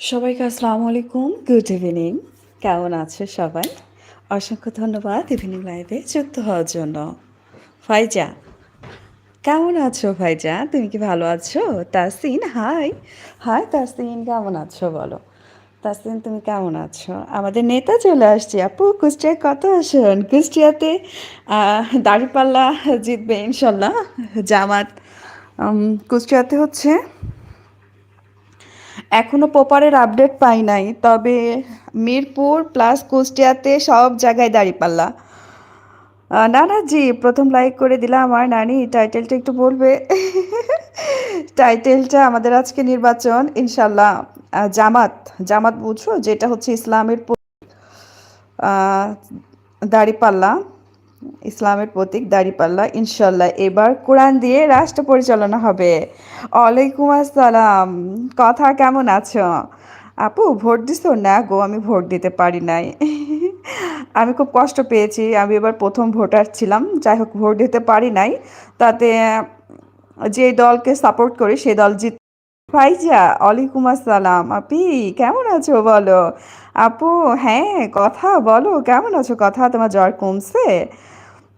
সবাইকে আসসালামু আলাইকুম। গুড ইভিনিং কেমন আছে সবাই? অসংখ্য ধন্যবাদ ইভিনিং লাইভে যুক্ত হওয়ার জন্য। ফাইজা, কেমন আছো ভাইজা তুমি কি ভালো আছো? তাসিন হাই হাই তাসিন, কেমন আছো বলো? তাসিন, তুমি কেমন আছো? আমাদের নেতা চলে আসছে। আপু কুষ্টিয়ায় কত আসুন? কুষ্টিয়াতে দাঁড়িপাল্লা জিতবে ইনশাল্লাহ। জামাত কুষ্টিয়াতে হচ্ছে এখনও পোপারের আপডেট পাই নাই, তবে মিরপুর প্লাস কুষ্টিয়াতে সব জায়গায় দাঁড়িপাল্লা। না না জি প্রথম লাইক করে দিলাম। আমার নানি টাইটেলটা একটু বলবে? টাইটেলটা আমাদের আজকে নির্বাচন ইনশাল্লাহ জামাত জামাত বুঝছ? যেটা হচ্ছে ইসলামের দাঁড়িপাল্লা। ইসলামের প্রতীক দাঁড়িপাল্লা, ইনশাল্লাহ এবার কোরআন দিয়ে রাষ্ট্র পরিচালনা হবে। ওয়ালাইকুম আসসালাম। কথা কেমন আছো? আপু, ভোট দিছো? না গো, আমি ভোট দিতে পারি নাই। আমি খুব কষ্ট পেয়েছি। আমি এবার প্রথম ভোটার ছিলাম। যাই হোক, ভোট দিতে পারি নাই। তাতে যে দলকে সাপোর্ট করি, সে দল জিত ফাইজা ওয়ালাইকুম আসসালাম। আপি, কেমন আছো বলো? আপু হ্যাঁ কথা বলো। কেমন আছো? কথা তোমার জ্বর কমছে?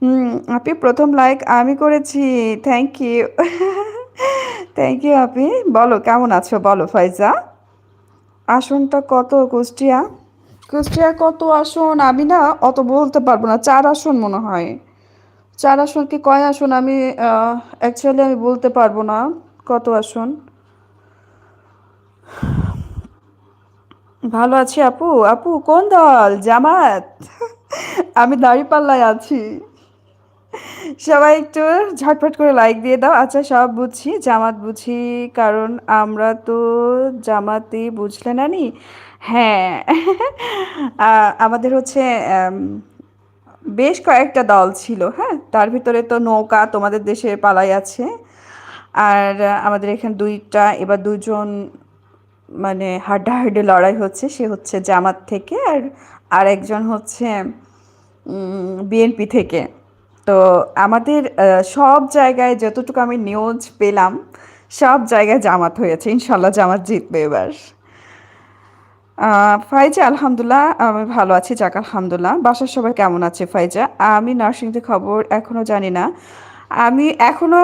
হুম আপি প্রথম লাইক আমি করেছি। থ্যাংক ইউ থ্যাংক ইউ আপি বলো, কেমন আছো? বলো, ফাইজা। আসনটা কত, কুষ্টিয়া? কুষ্টিয়া কত আসন? আমি না অত বলতে পারব না। চার আসন মনে হয়। চার আসন কি কয় আসন? আমি অ্যাকচুয়ালি আমি বলতে পারব না কত আসন। ভালো আছি আপু। আপু, কোন দল? জামাত আমি দাঁড়িপাল্লায় আছি। সবাই একটু ঝটপট করে লাইক দিয়ে দাও। আচ্ছা সব বুঝছি, জামাত বুঝি, কারণ আমরা তো জামাতে বুঝলে না নি? হ্যাঁ আমাদের হচ্ছে বেশ কয়েকটা দল ছিল হ্যাঁ? তার ভিতরে তো নৌকা তোমাদের দেশে পালাই আছে। আর আমাদের এখানে দুইটা, এবার দুজন মানে হাড্ডাহাড্ডি লড়াই হচ্ছে, সে হচ্ছে জামাত থেকে, আর আর একজন হচ্ছে বিএনপি থেকে। তো আমাদের সব জায়গায় যতটুকু আমি নিউজ পেলাম, সব জায়গায় জামাত হয়েছে। ইনশাল্লাহ জামাত জিতবে এবার। ফাইজা, আলহামদুলিল্লাহ, আমি ভালো আছি, যাক, আলহামদুলিল্লাহ। বাসার সবাই কেমন আছে ফাইজা? আমি নার্সিংতে খবর এখনও জানি না। আমি এখনও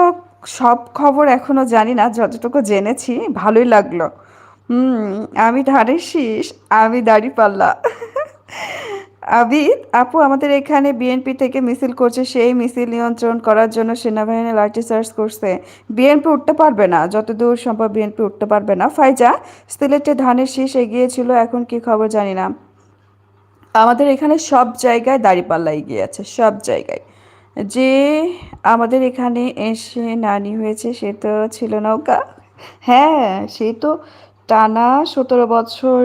সব খবর এখনও জানি না, যতটুকু জেনেছি, ভালোই লাগল। হুম, আমি ধানের শীষ, আমি দাড়িপাল্লা আবি আপু, আমাদের এখানে বিএনপি থেকে মিছিল করছে, সেই মিছিল নিয়ন্ত্রণ করার জন্য সেনাবাহিনী লাঠিচার্জ করছে। বিএনপি উঠতে পারবে না, যতদূর সম্ভব বিএনপি উঠতে পারবে না। ফাইজা সিলেটে ধানের শীষ এগিয়েছিল এখন কি খবর জানি না। আমাদের এখানে সব জায়গায় দাঁড়িপাল্লা এগিয়ে আছে, সব জায়গায়। যে আমাদের এখানে এসে নানি হয়েছে, সে তো ছিল নৌকা। হ্যাঁ সে তো টানা সতেরো বছর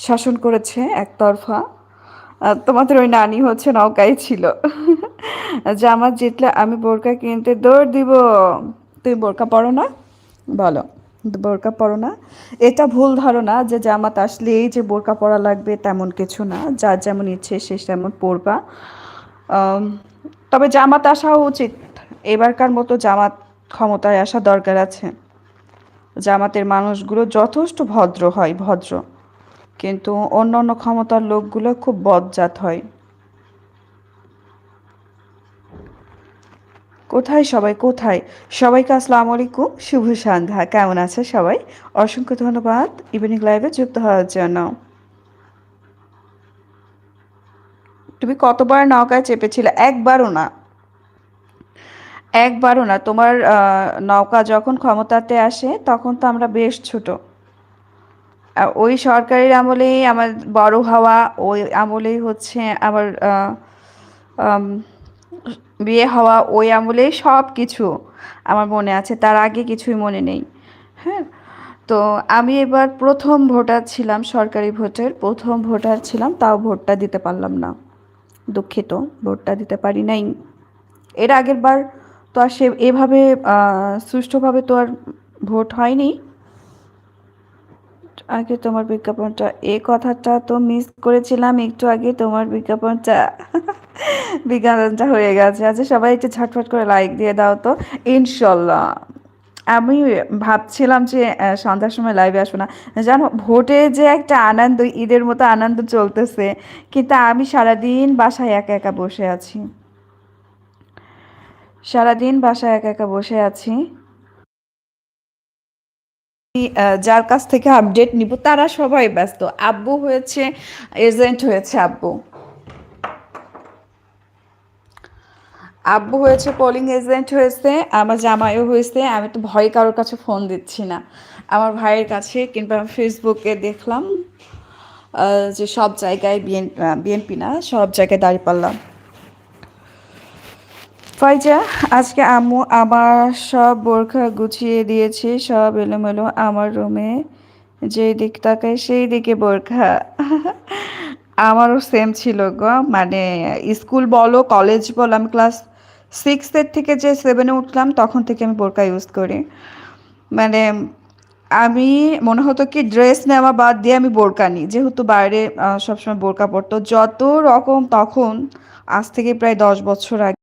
শাসন করেছে একতরফা। তোমাদের ওই নানি হচ্ছে নৌকায় ছিল। জামাত জিতলে আমি বোরকা কিনতে দৌড় দিব। তুমি বোরকা পরো না? বলো, বোরকা পরো না? এটা ভুল ধারণা যে জামাত আসলেই যে বোরকা পরা লাগবে তেমন কিছু না। যার যেমন ইচ্ছে সে তেমন পরবা। তবে জামাত আসাও উচিত। এবারকার মতো জামাত ক্ষমতায় আসা দরকার আছে। জামাতের মানুষগুলো যথেষ্ট ভদ্র হয়, ভদ্র। কিন্তু অন্য অন্য ক্ষমতার লোকগুলো খুব বজ্জাত হয়। কোথায় সবাই? কোথায়? সবাইকে আসসালামু আলাইকুম, শুভ সন্ধ্যা। কেমন আছে সবাই? অসংখ্য ধন্যবাদ। ইভিনিং লাইভে যুক্ত হওয়ার জন্য। তুমি কতবার নৌকায় চেপেছিলে? একবারও না। একবারও না। তোমার নৌকা যখন ক্ষমতাতে আসে, তখন তো আমরা বেশ ছোট। ওই সরকারের আমলেই আমার বড় হওয়া, ওই আমলেই হচ্ছে আমার বিয়ে হওয়া, ওই আমলেই সব কিছু আমার মনে আছে। তার আগে কিছুই মনে নেই। হ্যাঁ? তো আমি এবার প্রথম ভোটার ছিলাম সরকারি ভোটের, প্রথম ভোটার ছিলাম, তাও ভোটটা দিতে পারলাম না। দুঃখিত, ভোটটা দিতে পারি নাই। এর আগের বার তো আর সে, এভাবে সুষ্ঠুভাবে তো আর ভোট হয়নি। আগে তোমার বিজ্ঞাপনটা এ কথাটা তো মিস করেছিলাম একটু আগে, তোমার বিজ্ঞাপনটা বিজ্ঞাপনটা হয়ে গেছে। আচ্ছা সবাই একটু ঝটফট করে লাইক দিয়ে দাও তো। ইনশাল্লাহ। আমি ভাবছিলাম যে সন্ধ্যার সময় লাইভে আসব না। জানো, ভোটে যে একটা আনন্দ, ঈদের মতো আনন্দ চলতেছে, কিন্তু আমি সারাদিন বাসায় একা একা বসে আছি। সারাদিন বাসায় একা একা বসে আছি। যার কাছ থেকে আপডেট নিব, তারা সবাই ব্যস্ত। আব্বু হয়েছে এজেন্ট হয়েছে আব্বু। আব্বু হয়েছে পোলিং এজেন্ট হয়েছে, আমার জামাইও হয়েছে, আমি তো ভয় কারোর কাছে ফোন দিচ্ছি না। আমার ভাইয়ের কাছে কিংবা ফেসবুকে দেখলাম যে সব জায়গায় বিএন বিএনপি না, সব জায়গায় দাঁড়িয়ে পারলাম ফাইজা, আজকে আম্মু আমার সব বোরখা গুছিয়ে দিয়েছে, সব এলোমেলো আমার রুমে। যেই দিক তাকায় সেই দিকে বোরখা। আমারও সেম ছিল গো মানে স্কুল বলো কলেজ বলো, আমি ক্লাস সিক্সের থেকে যে সেভেনে উঠলাম, তখন থেকে আমি বোরকা ইউজ করি। মানে আমি, মনে হতো কি ড্রেস নেওয়া বাদ দিয়ে আমি বোরকা নিই, যেহেতু বাইরে সবসময় বোরকা পরতো। যত রকম তখন, আজ থেকে প্রায় দশ বছর আগে।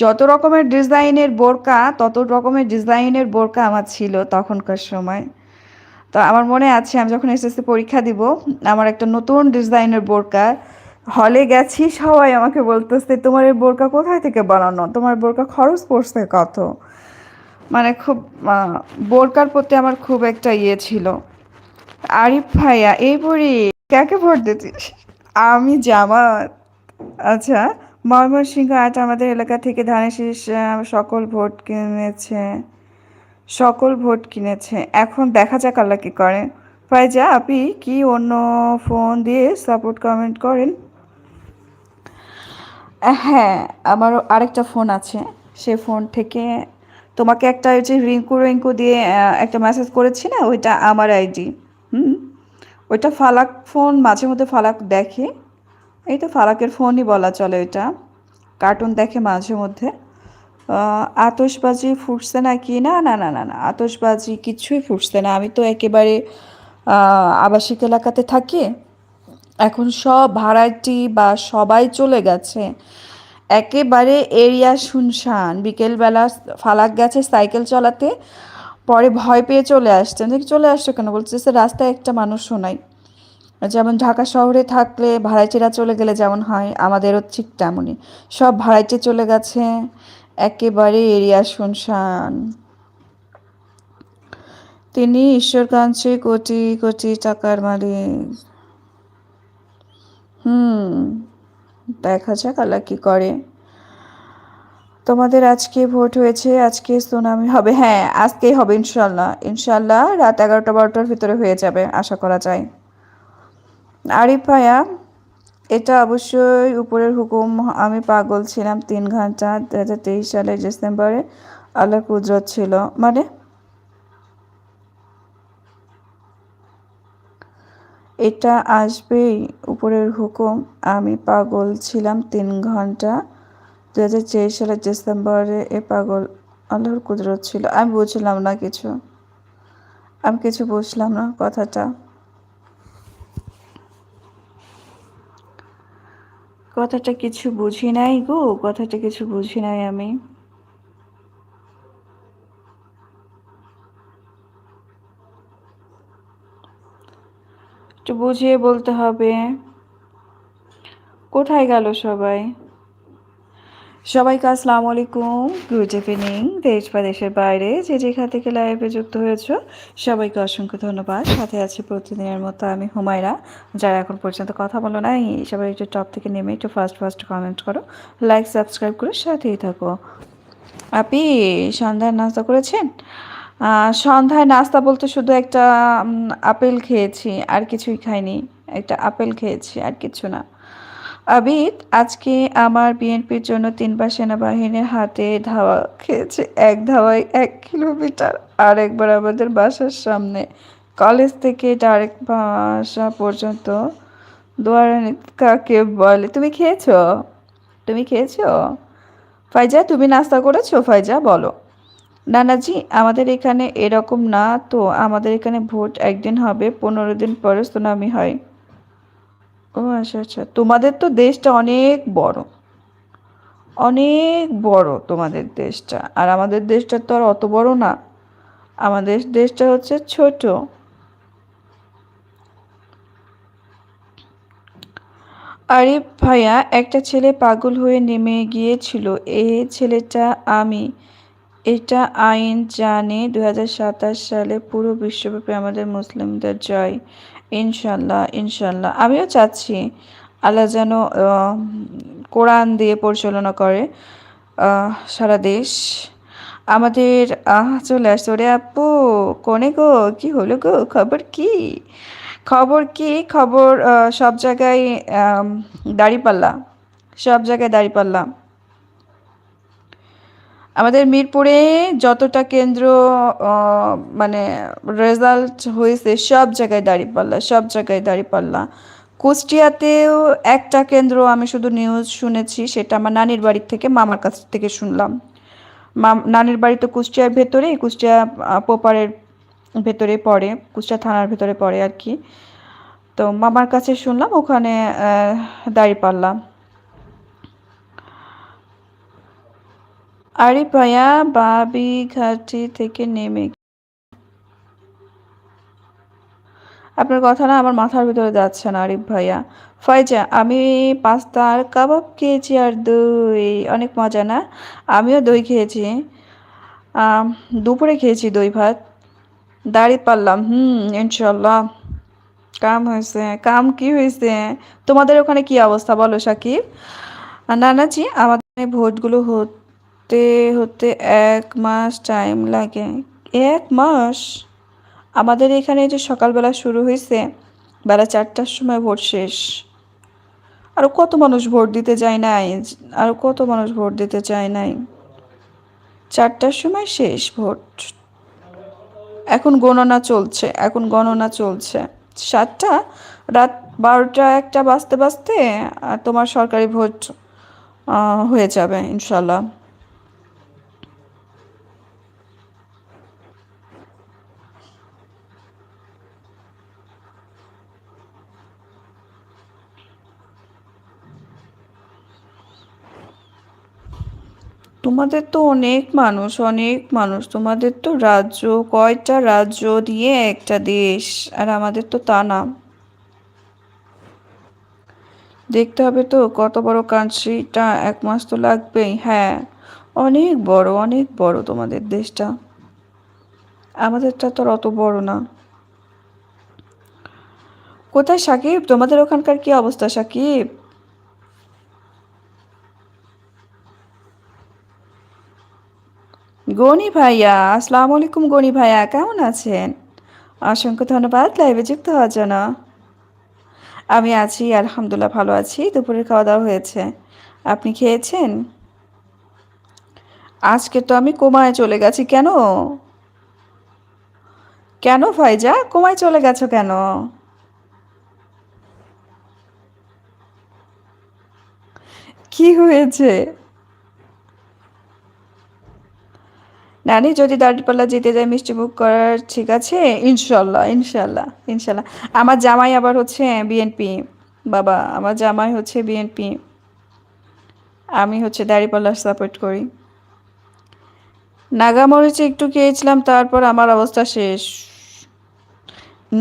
যত রকমের ডিজাইনের বোরকা, তত রকমের ডিজাইনের বোরকা আমার ছিল তখনকার সময়। তো আমার মনে আছে, আমি যখন এসএসসি পরীক্ষা দিব, আমার একটা নতুন ডিজাইনের বোরকা হলে গেছি, সবাই আমাকে বলতেছে, তোমার এই বোরকা কোথায় থেকে বানানো? তোমার বোরকা খরচ পড়ছে কত? মানে খুব বোরকার প্রতি আমার খুব একটা ইয়ে ছিল। আরিফ ভাইয়া, এই পড়ি কাকে ভোট দিতিস? আমি জামাত। আচ্ছা ময়মনসিংহ আজ আমাদের এলাকা থেকে ধানের শীষ সকল ভোট কিনেছে। সকল ভোট কিনেছে। এখন দেখা যাক আল্লাহ কি করে ফাইজা, আপনি কি অন্য ফোন দিয়ে সাপোর্ট কমেন্ট করেন? হ্যাঁ আমারও আরেকটা ফোন আছে। সে ফোন থেকে তোমাকে একটা যে রিঙ্কু রিঙ্কু দিয়ে একটা মেসেজ করেছি না? ওইটা আমার আইডি হুম? ওইটা ফালাক ফোন মাঝে মধ্যে ফালাক দেখে। এই তো ফালাকের ফোনই বলা চলে এটা। কার্টুন দেখে মাঝে মধ্যে। আহ, আতশবাজি ফুটছে না কি না না না না না আতশবাজি কিছুই ফুটছে না। আমি তো একেবারে আবাসিক এলাকাতে থাকি। এখন সব ভাড়াটি বা সবাই চলে গেছে। একেবারে এরিয়া শুনশান। বিকেলবেলা ফালাক গেছে সাইকেল চালাতে। পরে ভয় পেয়ে চলে আসছে। আমি চলে আসছো কেন? বলছে "স্যার, রাস্তায় একটা মানুষ শোনাই যেমন ঢাকা শহরে থাকলে ভাড়াইটেরা চলে গেলে যেমন হয়, আমাদেরও ঠিক তেমনই। সব ভাড়াইটে চলে গেছে, একেবারে এরিয়া শুনশান। তিনি ঈশ্বরগঞ্জে কোটি কোটি টাকার মালিক। হুম, দেখা যাক আল্লাহ কি করে। তোমাদের আজকে ভোট হয়েছে, আজকে সুনামি হবে। হ্যাঁ আজকেই হবে ইনশাল্লাহ। ইনশাল্লাহ রাত এগারোটা বারোটার ভিতরে হয়ে যাবে, আশা করা যায়। আরিফ ভাইয়া এটা অবশ্যই উপরের হুকুম। আমি পাগল ছিলাম তিন ঘণ্টা দু হাজার তেইশ সালের ডিসেম্বরে আল্লাহ কুদরত ছিল। মানে? এটা আসবেই, উপরের হুকুম। আমি পাগল ছিলাম তিন ঘণ্টা দু হাজার তেইশ সালের ডিসেম্বরে এ পাগল আল্লাহর কুদরত ছিল। আমি বুঝলাম না কিছু। আমি কিছু বুঝলাম না কথাটা। কথাটা কিছু বুঝি নাই গো, কথাটা কিছু বুঝি নাই আমি। একটু বুঝিয়ে বলতে হবে। কোথায় গেল সবাই? সবাইকে আসসালামু আলাইকুম। গুড ইভিনিং দেশ বা দেশের বাইরে যে যেখান থেকে লাইভে যুক্ত হয়েছ, সবাইকে অসংখ্য ধন্যবাদ। সাথে আছি প্রতিদিনের মতো আমি হুমায়রা। যারা এখন পর্যন্ত কথা বলো না সবাই একটু টপ থেকে নেমে একটু ফার্স্ট ফার্স্ট কমেন্ট করো লাইক সাবস্ক্রাইব করে সাথেই থাকো। আপনি সন্ধ্যায় নাস্তা করেছেন? সন্ধ্যায় নাস্তা বলতে শুধু একটা আপেল খেয়েছি, আর কিছুই খাইনি। একটা আপেল খেয়েছি, আর কিছু না। আবিদ আজকে আমার বিএনপির জন্য তিনবার সেনাবাহিনীর হাতে ধাওয়া খেয়েছে। এক ধাওয়ায় এক কিলোমিটার, আর একবার আমাদের বাসার সামনে। কলেজ থেকে ডাইরেক্ট বাসা পর্যন্ত। দোয়ারানি কাকে বলে? তুমি খেয়েছো? তুমি খেয়েছো? ফাইজা, তুমি নাস্তা করেছ? ফাইজা, বলো। নানাজি, আমাদের এখানে এরকম না তো, আমাদের এখানে ভোট একদিন হবে, পনেরো দিন পরে সুনামি হয়। ও আচ্ছা আচ্ছা। তোমাদের তো দেশটা অনেক বড়। অনেক বড় তোমাদের দেশটা। আর আমাদের দেশটা তো আর অত বড় না। আমাদের দেশটা হচ্ছে ছোট। আরিফ ভাইয়া, একটা ছেলে পাগল হয়ে নেমে গিয়েছিল। এ ছেলেটা আমি। এটা আইন জানে দু হাজার সাতাশ সালে পুরো বিশ্বব্যাপী আমাদের মুসলিমদের জয়। ইনশাল্লাহ ইনশাল্লাহ। আমিও চাচ্ছি আল্লাহ যেন কোরআন দিয়ে পরিচালনা করে সারা দেশ। আমাদের চলে আসছে। ওরে আপু, কোনে গো? কি হলো গো? খবর কি? খবর কি? খবর সব জায়গায় দাঁড়িপাল্লা। সব জায়গায় দাঁড়িপাল্লা। আমাদের মিরপুরে যতটা কেন্দ্র মানে রেজাল্ট হয়েছে সব জায়গায় দাঁড়িপাল্লা, সব জায়গায় দাঁড়িপাল্লা। কুষ্টিয়াতেও একটা কেন্দ্র আমি শুধু নিউজ শুনেছি, সেটা আমার নানির বাড়ির থেকে, মামার কাছ থেকে শুনলাম। নানির বাড়ি তো কুষ্টিয়ার ভেতরে কুষ্টিয়া পোপারের ভেতরে পড়ে, কুষ্টিয়া থানার ভেতরে পড়ে আর কি। তো মামার কাছে শুনলাম, ওখানে দাঁড়িপাল্লা। আরে ভাইয়া বাবিঘাটি থেকে নেমে আপনার কথা না আমার মাথার ভিতরে যাচ্ছে না, আরিফ ভাইয়া। ফয়জা আমি পাস্তা আর কাবাব খেয়েছি আর দই। অনেক মজা না? আমিও দই খেয়েছি। দুপুরে খেয়েছি দই ভাত। দাঁড়িয়ে পারলাম হুম ইনশাল্লাহ কাম হয়েছে। কাম কি হয়েছে? তোমাদের ওখানে কি অবস্থা বলো, সাকিব? নানাজি, আমাদের ভোটগুলো ভোটগুলো হতে হতে এক মাস টাইম লাগে। এক মাস? আমাদের এখানে যে সকালবেলা শুরু হয়েছে বেলা চারটার সময় ভোট শেষ। আরও কত মানুষ ভোট দিতে যায় নাই? আরও কত মানুষ ভোট দিতে চায় নাই? চারটার সময় শেষ ভোট। এখন গণনা চলছে, এখন গণনা চলছে। সাতটা? রাত বারোটা একটা বাজতে বাজতে তোমার সরকারি ভোট হয়ে যাবে, ইনশাল্লাহ। তোমাদের তো অনেক মানুষ অনেক মানুষ। তোমাদের তো রাজ্য, কয়টা রাজ্য দিয়ে একটা দেশ, আর আমাদের তো তা না। দেখতে হবে তো, কত বড় কান্ট্রিটা এক মাস তো লাগবেই। হ্যাঁ অনেক বড় অনেক বড় তোমাদের দেশটা। আমাদেরটা তো অত বড় না। কোথায় সাকিব? তোমাদের ওখানকার কি অবস্থা সাকিব? গনি ভাইয়া, আসসালামু আলাইকুম গনি ভাইয়া, কেমন আছেন? অসংখ্য ধন্যবাদ লাইভে যুক্ত হওয়ার জন্য। আমি আছি, আলহামদুলিল্লাহ ভালো আছি, দুপুরের খাওয়া দাওয়া হয়েছে। আপনি খেয়েছেন? আজকে তো আমি কোমায় চলে গেছি, কেন? কেন ভাইজা, কোমায় চলে গেছো কেন? কি হয়েছে? নানি, যদি দাঁড়িপাল্লা যেতে যায়, মিষ্টি মুখ করার ঠিক আছে? ইনশাল্লাহ ইনশাল্লাহ ইনশাল্লাহ। আমার জামাই আবার হচ্ছে বিএনপি বাবা, আমার জামাই হচ্ছে বিএনপি আমি হচ্ছে দাঁড়িপাল্লা সাপোর্ট করি। নাগামরিচে একটু খেয়েছিলাম, তারপর আমার অবস্থা শেষ।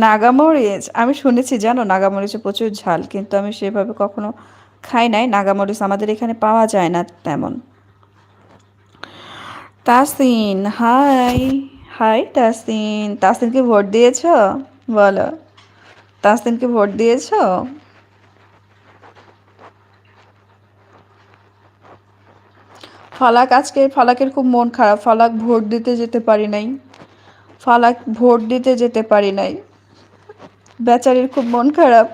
নাগামরিচ, আমি শুনেছি, জানো, নাগামরিচে প্রচুর ঝাল, কিন্তু আমি সেভাবে কখনো খাই নাই। নাগামরিচ আমাদের এখানে পাওয়া যায় না তেমন। তাসিন হাই হাই তাসিন তাসিনকে ভোট দিয়েছ? বলো। তাসিনকে ভোট দিয়েছ? ফালাক, আজকে ফালাকের খুব মন খারাপ। ফালাক ভোট দিতে যেতে পারি নাই। ফালাক ভোট দিতে যেতে পারি নাই। বেচারির খুব মন খারাপ।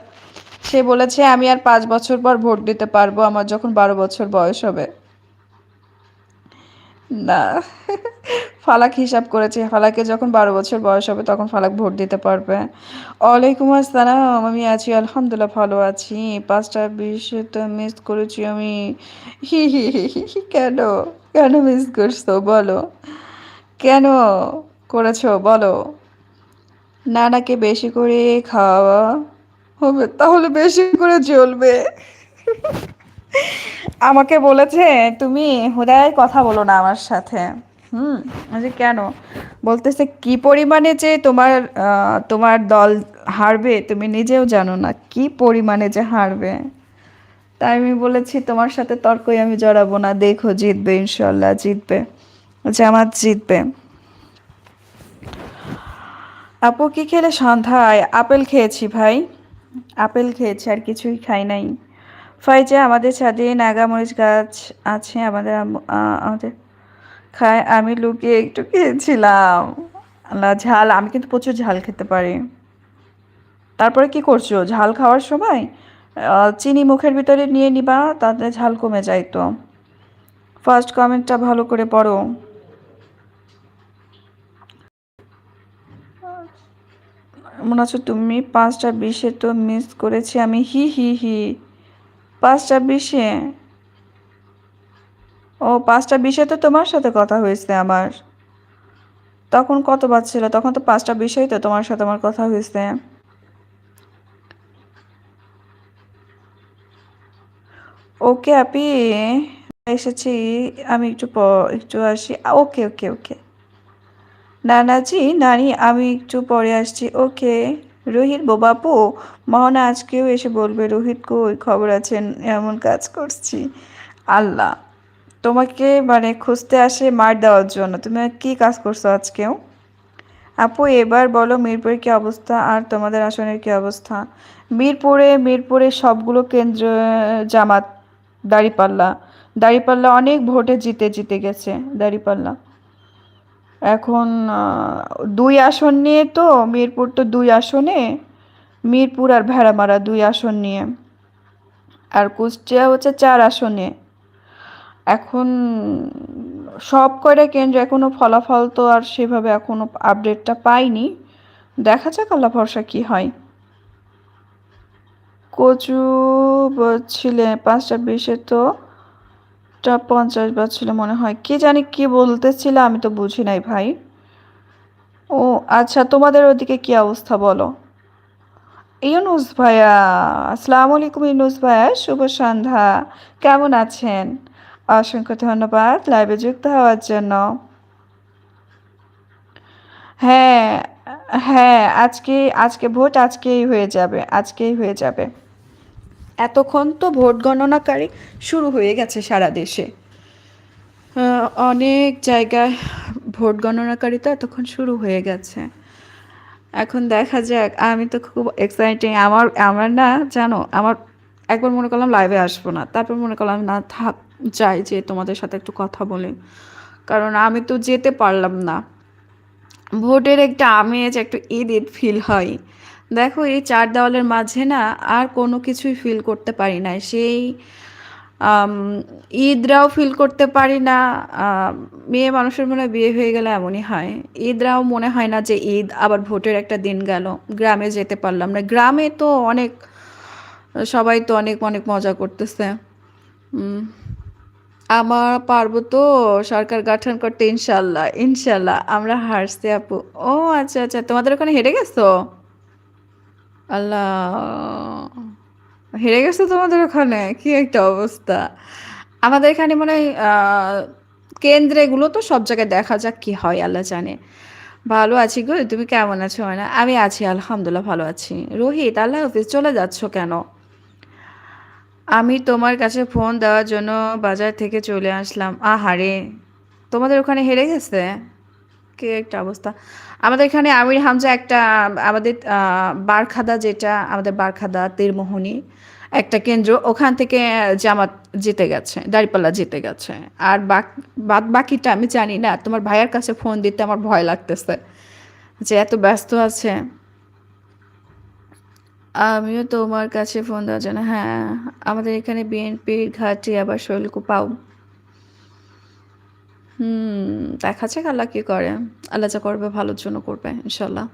সে বলেছে, আমি আর পাঁচ বছর পর ভোট দিতে পারব। আমার যখন বারো বছর বয়স হবে। না। ফালাক হিসাব করেছে। ফালাকে যখন বারো বছর বয়স হবে, তখন ফালাক ভোট দিতে পারবে। ওয়ালাইকুম আসসালাম। আমি আছি, আলহামদুলিল্লাহ, ভালো আছি। পাঁচটা বিশে তো মিস করেছি আমি। হি হি হি কেন? কেন মিস করছ? বলো। কেন করেছ? বলো। নানাকে বেশি করে খাওয়া হবে, তাহলে বেশি করে চলবে আমাকে বলেছে, তুমি হুদায় কথা বলো না আমার সাথে। হুম আমি কেন? বলতেছে, কি পরিমাণে যে তোমার তোমার দল হারবে তুমি নিজেও জানো না। কি পরিমাণে যে হারবে? তাই আমি বলেছি, তোমার সাথে তর্কই আমি জড়াবো না। দেখো, জিতবে ইনশাল্লাহ জিতবে। জামাত জিতবে। আপু কি খেলে সন্ধ্যায়? আপেল খেয়েছি ভাই। আপেল খেয়েছি, আর কিছুই খাই নাই। ফাইজা, আমাদের ছাদে নাগামরিচ গাছ আছে, আমাদের আমাদের খায়। আমি লুকিয়ে একটু খেয়েছিলাম। ঝাল, আমি কিন্তু প্রচুর ঝাল খেতে পারি। তারপরে কি করছ? ঝাল খাওয়ার সময় চিনি মুখের ভিতরে নিয়ে নিবা, তাতে ঝাল কমে যায় তো। ফার্স্ট কমেন্টটা ভালো করে পড়ো। মনে হচ্ছে তুমি পাঁচটা বিশে তো মিস করেছি। আমি হি হি হি। পাঁচটা বিশে? ও, পাঁচটা বিশে তো তোমার সাথে কথা হয়েছে আমার। তখন কত বাজছিল? তখন তো পাঁচটা বিষয় তো তোমার সাথে আমার কথা হয়েছে। ওকে, আপি, এসেছি। আমি একটু একটু আসি। ওকে ওকে ওকে। নানাজি, নানি, আমি একটু পরে আসছি। ওকে। রোহিত বাপু মহনা, আজকেও এসে বলবে, রোহিত কই খবর আছেন এমন কাজ করছি। আল্লাহ, তোমাকে মানে খুঁজতে আসে মার দেওয়ার জন্য। তুমি কি কাজ করছ আজকেও? আপু, এবার বলো মিরপুরের কি অবস্থা আর তোমাদের আসনের কি অবস্থা? মিরপুরে মিরপুরে সবগুলো কেন্দ্র, জামাত, দাঁড়িপাল্লা। দাঁড়িপাল্লা অনেক ভোটে জিতে জিতে গেছে, দাঁড়িপাল্লা। এখন দুই আসন নিয়ে তো, মিরপুর তো দুই আসনে, মিরপুর আর ভেড়ামারা দুই আসন নিয়ে। আর কুষ্টিয়া হচ্ছে চার আসনে। এখন সব কয়টা কেন্দ্র এখনও ফলাফল তো আর সেভাবে এখনও আপডেটটা পাইনি। দেখা যাক আল্লাহ ভরসা কী হয়। কচু বলছিলে পাঁচটা বিশে তো টা পঞ্চাশ ছিল মনে হয়। কি জানি কি বলতেছিল, আমি তো বুঝি নাই ভাই। ও আচ্ছা তোমাদের ওদিকে কি অবস্থা বলো? ইউনুস ভাইয়া, আসসালামু আলাইকুম ইউনুস ভাইয়া, শুভ সন্ধ্যা। কেমন আছেন? অসংখ্য ধন্যবাদ লাইভে যুক্ত হওয়ার জন্য। হ্যাঁ হ্যাঁ আজকে আজকে ভোট আজকেই হয়ে যাবে, আজকেই হয়ে যাবে। এতক্ষণ তো ভোট গণনাকারী শুরু হয়ে গেছে সারা দেশে। অনেক জায়গায় ভোট গণনাকারী তো এতক্ষণ শুরু হয়ে গেছে। এখন দেখা যাক, আমি তো খুব এক্সাইটিং আমার আমার না, জানো, আমার একবার মনে করলাম লাইভে আসব না, তারপর মনে করলাম না, থাক, যাই যে তোমাদের সাথে একটু কথা বলি। কারণ আমি তো যেতে পারলাম না। ভোটের একটা আমেজ, একটু ঈদ ঈদ ফিল হয়। দেখো, এই চার দেওয়ালের মাঝে না আর কোনো কিছুই ফিল করতে পারি না সেই ঈদরাও ফিল করতে পারি না। মেয়ে মানুষের মনে বিয়ে হয়ে গেলে এমনই হয়। ঈদরাও মনে হয় না যে ঈদ আবার ভোটের একটা দিন গেল। গ্রামে যেতে পারলাম না। গ্রামে তো অনেক, সবাই তো অনেক অনেক মজা করতেছে। আমার পারব তো সরকার গঠন করতে ইনশাল্লাহ ইনশাল্লাহ। আমরা হারছি আপু। ও আচ্ছা আচ্ছা। তোমাদের ওখানে হেরে গেছো? আল্লাহ হেরে গেছে তোমাদের ওখানে? কি একটা অবস্থা। আমাদের এখানে মনে হয় আহ, কেন্দ্রেগুলো তো সব জায়গায় দেখা যাক কি হয় আল্লাহ জানে। ভালো আছি গো তুমি কেমন আছো না আমি আছি আলহামদুলিল্লাহ ভালো আছি। রোহিত আল্লাহ হাফিজ চলে যাচ্ছ কেন? আমি তোমার কাছে ফোন দেওয়ার জন্য বাজার থেকে চলে আসলাম। আহারে তোমাদের ওখানে হেরে গেছে? কি একটা অবস্থা? আমাদের এখানে আমির হামজা একটা, আমাদের বারখাদা যেটা, আমাদের বারখাদা, তীরমোহনী একটা কেন্দ্র, ওখান থেকে জামাত জিতে গেছে, দাঁড়িপাল্লা জিতে গেছে। আর বাক বাকিটা আমি জানি না, তোমার ভাইয়ের কাছে ফোন দিতে আমার ভয় লাগতেছে যে এত ব্যস্ত আছে। আমিও তোমার কাছে ফোন দেওয়ার জন্য হ্যাঁ আমাদের এখানে বিএনপির ঘাটে আবার শৈলকু পাও হুম, দেখা যাক আল্লাহ কি করে। আল্লাহ যা করবে, ভালোর জন্য করবে ইনশাল্লাহ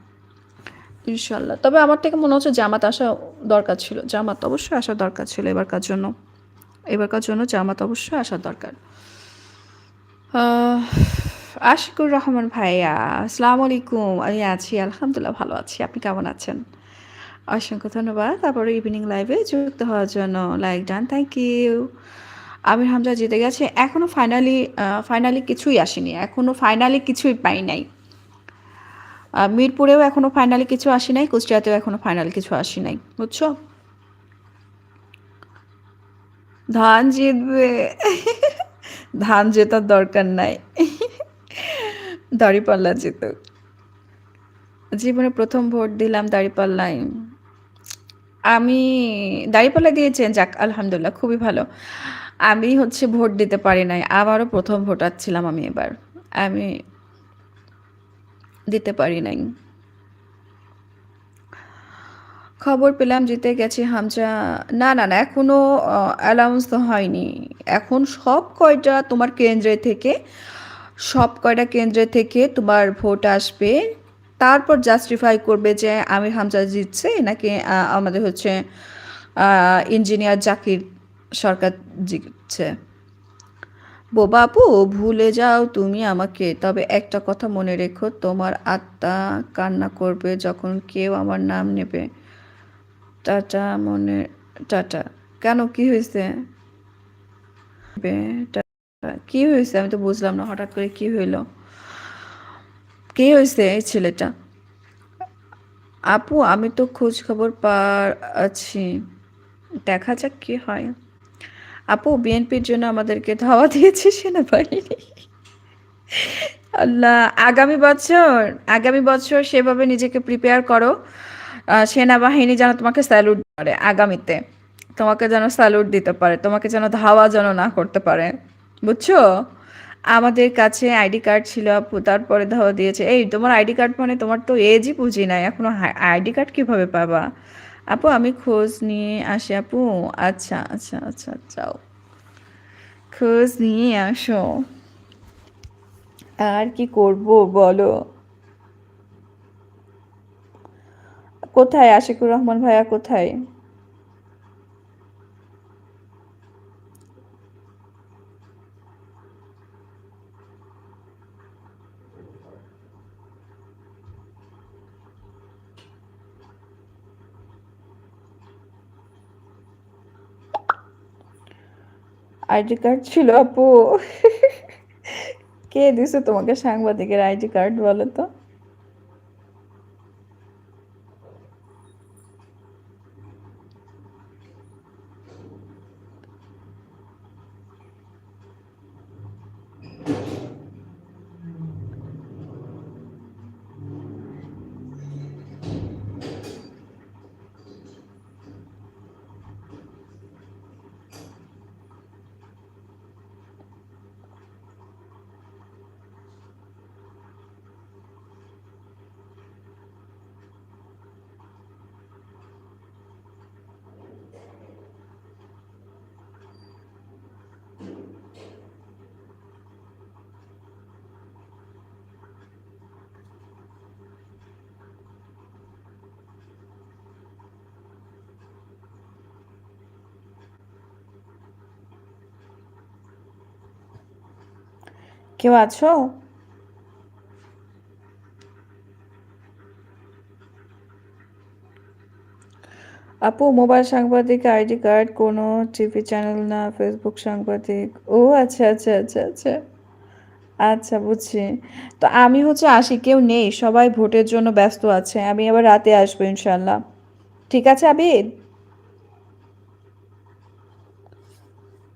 ইনশাল্লাহ তবে আমার থেকে মনে হচ্ছে জামাত আসা দরকার ছিল। জামাত অবশ্যই আসা দরকার ছিল এবারকার জন্য। এবারকার জন্য জামাত অবশ্যই আসা দরকার। আশিকুর রহমান ভাইয়া, আসসালামু আলাইকুম। আমি আছি, আলহামদুলিল্লাহ ভালো আছি। আপনি কেমন আছেন? অসংখ্য ধন্যবাদ। তারপরে ইভিনিং লাইভে যুক্ত হওয়ার জন্য। Like done thank you Amir Hamza জিতে গেছে। এখনও ফাইনালি ফাইনালি কিছুই আসেনি। এখনও ফাইনালি কিছুই পাই নাই। মিরপুরেও এখনও ফাইনালি কিছু আসে নাই, কুষ্টিয়াতেও এখনও ফাইনালি কিছু আসে নাই। বুঝছ? ধান জিতবে। ধান জেতার দরকার নাই। দাড়িপাল্লা জিতুক। জীবনে প্রথম ভোট দিলাম দাড়িপাল্লায়। আমি দাড়িপাল্লা দিয়েছেন, যাক, আলহামদুলিল্লাহ, খুবই ভালো। আমি হচ্ছে ভোট দিতে পারি নাই, আবারও প্রথম ভোটার ছিলাম আমি এবার। আমি দিতে পারি নাই। খবর পেলাম জিতে গেছে হামজা। না না না এখনও অ্যালাউন্স তো হয়নি। এখন সব কয়টা তোমার কেন্দ্রে থেকে, সব কয়টা কেন্দ্রে থেকে তোমার ভোট আসবে? তারপর জাস্টিফাই করবে যে আমির হামজা জিতছে নাকি আমাদের হচ্ছে ইঞ্জিনিয়ার জাকির সরকার জিতছে বোবা আপু, ভুলে যাও তুমি আমাকে। তবে একটা কথা মনে রেখো, তোমার আত্মা কান্না করবে যখন কেউ আমার নাম নেবে। টাটা মনে টাটা কেন কি হয়েছে? বে। কি হয়েছে? আমি তো বুঝলাম না, হঠাৎ করে কি হইল? কি হয়েছে এই ছেলেটা? আপু, আমি তো খোঁজ খবর পার আছি। দেখা যাক কি হয়। আপু বিএনপির জন্য আমাদেরকে ধাওয়া দিয়েছে সেনাবাহিনী। আল্লাহ, আগামী বছর আগামী বছর সেভাবে নিজেকে প্রিপেয়ার করো। সেনাবাহিনী যেন তোমাকে স্যালুট করে আগামীতে। তোমাকে যেন স্যালুট দিতে পারে, তোমাকে যেন ধাওয়া যেন না করতে পারে। বুঝছ? আমাদের কাছে আইডি কার্ড ছিল আপু, তারপরে ধাওয়া দিয়েছে। এই, তোমার আইডি কার্ড মানে তোমার তো এজই বুঝি নাই, এখনও আইডি কার্ড কীভাবে পাবা? আপু, আমি খোঁজ নিয়ে আসি, আপু। আচ্ছা আচ্ছা আচ্ছা যাও। খোঁজ নিয়ে আসো। আর কি করব বলো? কোথায় আশিকুর রহমান ভাইয়া, কোথায়? আইডি কার্ড ছিল আপু। কে দিছে তোমাকে সাংবাদিকের আইডি কার্ড বলো তো? কেউ আছো? আপু, মোবাইল সাংবাদিক, আইডি কার্ড, কোনো টিভি চ্যানেল না, ফেসবুক সাংবাদিক। ও আচ্ছা আচ্ছা আচ্ছা আচ্ছা। আচ্ছা বুঝছি। তো আমি হচ্ছে আসি, কেউ নেই, সবাই ভোটের জন্য ব্যস্ত আছে, আমি আবার রাতে আসব ইনশাল্লাহ ঠিক আছে আবির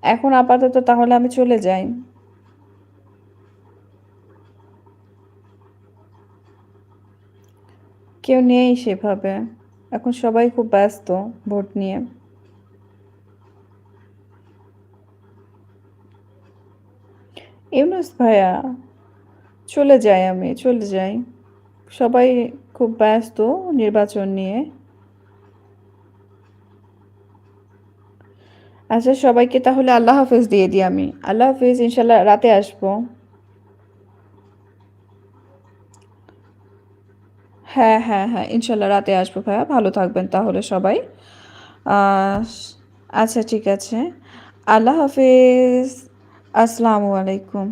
এখন আপাতত তাহলে আমি চলে যাই। কেউ নেই সেভাবে। এখন সবাই খুব ব্যস্ত ভোট নিয়ে। ইউনুস ভাইয়া, চলে যাই আমি, চলে যাই। সবাই খুব ব্যস্ত নির্বাচন নিয়ে। আচ্ছা সবাইকে তাহলে আল্লাহ হাফেজ দিয়ে দিই আমি। আল্লাহ হাফেজ, ইনশাল্লাহ রাতে আসব। হ্যাঁ হ্যাঁ হ্যাঁ ইনশাল্লাহ রাতে আসব ভাইয়া। ভালো থাকবেন তাহলে সবাই। আচ্ছা ঠিক আছে। আল্লাহ হাফিজ। আসসালামু আলাইকুম।